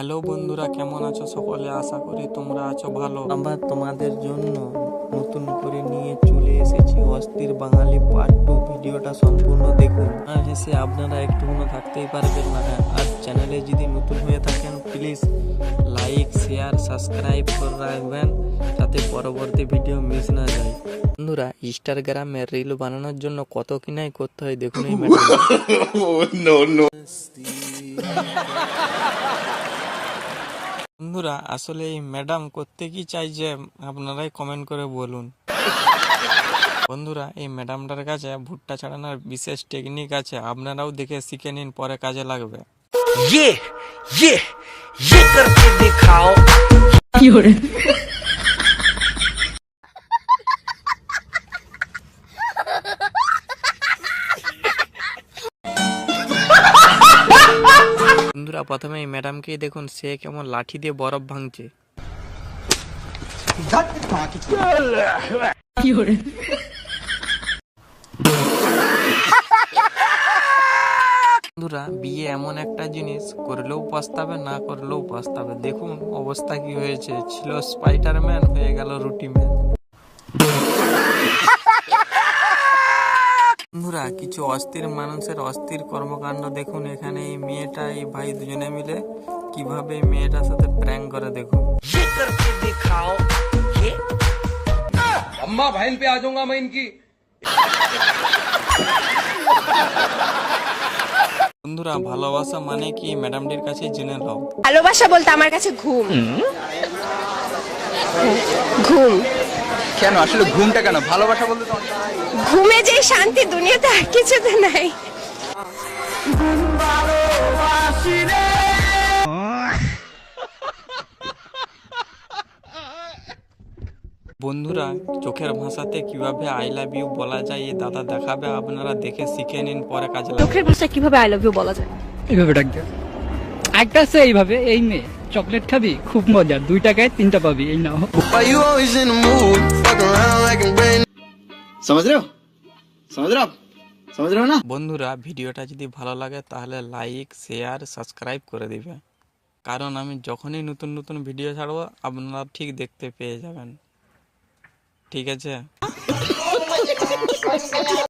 Hello বন্ধুরা কেমন আছো সকলে? আশা করি তোমরা আছো ভালো। আমরা তোমাদের জন্য নতুন করে নিয়ে চলে এসেছি অস্থির বাঙালি পার্ট টু ভিডিওটা সম্পূর্ণ দেখুন। আর হেসে আপনারা একটুকুনো থাকতেই পারবেন না। আর চ্যানেলে যদি নতুন হয়ে থাকেন প্লিজ লাইক শেয়ার সাবস্ক্রাইব করে রাখবেন যাতে পরবর্তী ভিডিও মিস না যায়। বন্ধুরা ইনস্টাগ্রামে রিল বানানোর জন্য কত কিনাই করতে হয় দেখুন এই ম্যাটার বন্ধুরা আসলে এই ম্যাডাম করতে কি চাইছে আপনারাই কমেন্ট করে বলুন বন্ধুরা এই ম্যাডামটার কাছে ভুট্টা ছাড়ানোর বিশেষ টেকনিক আছে আপনারাও দেখে শিখে নিন পরে কাজে লাগবে ये ये ये करके दिखाओ বন্ধুরা, প্রথমে এই ম্যাডামকেই দেখুন, সে কেমন লাঠি দিয়ে বরফ ভাঙছে। বন্ধুরা, বিয়ে এমন একটা জিনিস, করলেও পস্তাবে, না করলেও পস্তাবে। দেখুন অবস্থা কি হয়েছে। ছিল স্পাইডারম্যান হয়ে গেল রুটিম্যান বন্ধুরা কিছু অস্থির মানুষের অস্থির কর্মকাণ্ড দেখুন এখানে। এই মেয়েটা এই ভাই দুজনে মিলে কীভাবে মেয়েটার সাথে প্র্যাঙ্ক করে দেখুন। আম্মা ভাইন পে আজঙ্গা মাইন কি বন্ধুরা ভালোবাসা মানে কি? ম্যাডামটির কাছে জেনে নাও। ভালোবাসা বলতে আমার কাছে ঘুম। ঘুম। কেন? আসলে ঘুমটা কেন? ভালোবাসা বলতে তো ঘুমে যে শান্তি দুনিয়াতে আর কিছুতে নাই। বন্ধুরা চোখের ভাষাতে কীভাবে আই লাভ ইউ বলা যায় এই দাদা দেখাবে আপনারা দেখে শিখে নিন পরে কাজে লাগবে চোখের ভাষায় কীভাবে আই লাভ ইউ বলা যায়? এইভাবে ডাক দে একটা আছে এইভাবে এই মেয়ে। চকলেট খাবি? খুব মজা। দুই টাকায় তিনটা পাবি এই নাও। না? বন্ধুরা ভিডিওটা যদি ভালো লাগে তাহলে লাইক শেয়ার সাবস্ক্রাইব করে দিবে। কারণ আমি যখনই নতুন নতুন ভিডিও ছাড়বো আপনারা ঠিক দেখতে পেয়ে যাবেন। ঠিক আছে?